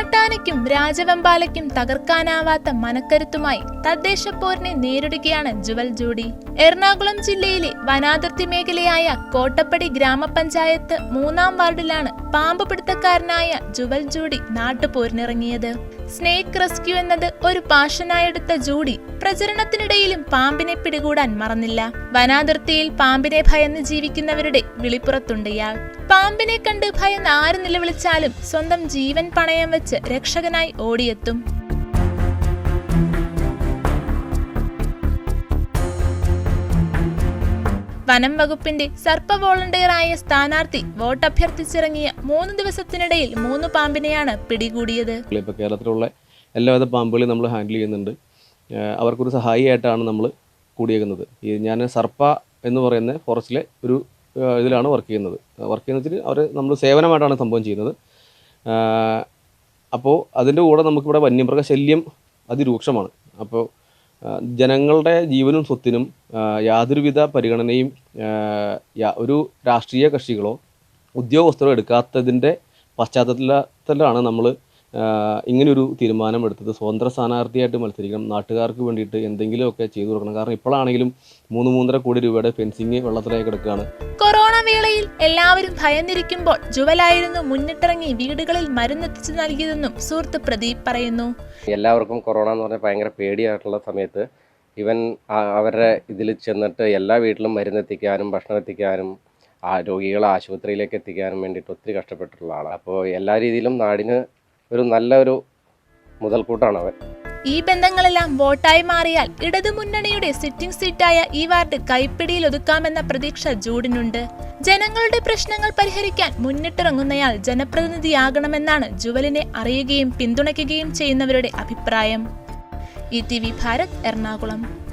¡Corta! കാട്ടാനയ്ക്കും രാജവെമ്പാലയ്ക്കും തകർക്കാനാവാത്ത മനക്കരുത്തുമായി തദ്ദേശ പോരിനെ നേരിടുകയാണ് ജുവൽ ജൂഡി. എറണാകുളം ജില്ലയിലെ വനാതിർത്തി മേഖലയായ കോട്ടപ്പടി ഗ്രാമപഞ്ചായത്ത് മൂന്നാം വാർഡിലാണ് പാമ്പ് പിടുത്തക്കാരനായ ജുവൽ ജൂഡി നാട്ടുപോരിനിറങ്ങിയത്. സ്നേക്ക് റെസ്ക്യൂ എന്നത് ഒരു പാഷനായെടുത്ത ജൂഡി പ്രചരണത്തിനിടയിലും പാമ്പിനെ പിടികൂടാൻ മറന്നില്ല. വനാതിർത്തിയിൽ പാമ്പിനെ ഭയന്ന് ജീവിക്കുന്നവരുടെ വിളിപ്പുറത്തുണ്ട് ഇയാൾ. പാമ്പിനെ കണ്ട് ഭയന്ന് ആര് നിലവിളിച്ചാലും സ്വന്തം ജീവൻ പണയം വെച്ച് രക്ഷകനായി ഓടിയെത്തും. വനം വകുപ്പിന്റെ സർപ്പ വോളണ്ടിയറായ സ്ഥാനാർത്ഥി വോട്ട് അഭ്യർത്ഥിച്ചിറങ്ങിയ മൂന്ന് ദിവസത്തിനിടയിൽ മൂന്ന് പാമ്പിനെയാണ് പിടികൂടിയത്. ഇപ്പോൾ കേരളത്തിലുള്ള എല്ലാവിധ പാമ്പുകളെയും നമ്മൾ ഹാൻഡിൽ ചെയ്യുന്നുണ്ട്. അവർക്കൊരു സഹായിയായിട്ടാണ് നമ്മൾ കൂടിയേക്കുന്നത്. ഈ ഞാൻ സർപ്പ എന്ന് പറയുന്ന ഫോറസ്റ്റിലെ ഒരു ഇതിലാണ് വർക്ക് ചെയ്യുന്നത്. വർക്ക് ചെയ്യുന്ന അവർ നമ്മൾ സേവനമായിട്ടാണ് സംഭവം ചെയ്യുന്നത്. അപ്പോൾ അതിന്റെ കൂടെ നമുക്കിവിടെ വന്യമൃഗ ശല്യം അതിരൂക്ഷമാണ് അപ്പോൾ ജനങ്ങളുടെ ജീവനും സ്വത്തിനും യാതൊരുവിധ പരിഗണനയും ഒരു രാഷ്ട്രീയ കക്ഷികളോ ഉദ്യോഗസ്ഥരോ എടുക്കാത്തതിന്റെ പശ്ചാത്തലത്തിലാണ് നമ്മൾ ഇങ്ങനൊരു തീരുമാനം എടുത്തത് സ്വതന്ത്ര സ്ഥാനാർത്ഥിയായിട്ട് മത്സരിക്കണം. നാട്ടുകാർക്ക് വേണ്ടിയിട്ട് എന്തെങ്കിലുമൊക്കെ ചെയ്തു കൊടുക്കണം. കാരണം ഇപ്പോഴാണെങ്കിലും മൂന്ന് മൂന്നര കോടി രൂപയുടെ ഫെൻസിങ് വെള്ളത്തിലേക്ക് കിടക്കുകയാണ്. കൊറോണ വേളയിൽ എല്ലാവരും ഭയന്നിരിക്കുമ്പോൾ ജുവലായിരുന്നു മുന്നിട്ടിറങ്ങി വീടുകളിൽ മരുന്നെത്തിച്ചു നൽകിയതെന്നും സുഹൃത്ത് പ്രദീപ് പറയുന്നു. എല്ലാവർക്കും കൊറോണ എന്ന് പറഞ്ഞാൽ ഭയങ്കര പേടിയായിട്ടുള്ള സമയത്ത് ഇവൻ അവരുടെ ഇതിൽ ചെന്നിട്ട് എല്ലാ വീട്ടിലും മരുന്നെത്തിക്കാനും ഭക്ഷണം എത്തിക്കാനും ആ രോഗികളെ ആശുപത്രിയിലേക്ക് എത്തിക്കാനും വേണ്ടിയിട്ട് ഒത്തിരി കഷ്ടപ്പെട്ടിട്ടുള്ള ആളാണ്. അപ്പോൾ എല്ലാ രീതിയിലും നാടിന് ഒരു നല്ല ഒരു മുതൽക്കൂട്ടാണ് അവൻ. ഈ ബന്ധങ്ങളെല്ലാം വോട്ടായി മാറിയാൽ ഇടതുമുന്നണിയുടെ സിറ്റിംഗ് സീറ്റായ ഈ വാർഡ് കൈപ്പിടിയിൽ ഒതുക്കാമെന്ന പ്രതീക്ഷ ജൂഡിനുണ്ട്. ജനങ്ങളുടെ പ്രശ്നങ്ങൾ പരിഹരിക്കാൻ മുന്നിട്ടിറങ്ങുന്നയാൾ ജനപ്രതിനിധിയാകണമെന്നാണ് ജുവലിനെ അറിയുകയും പിന്തുണയ്ക്കുകയും ചെയ്യുന്നവരുടെ അഭിപ്രായം. E T V Bharat Ernakulam.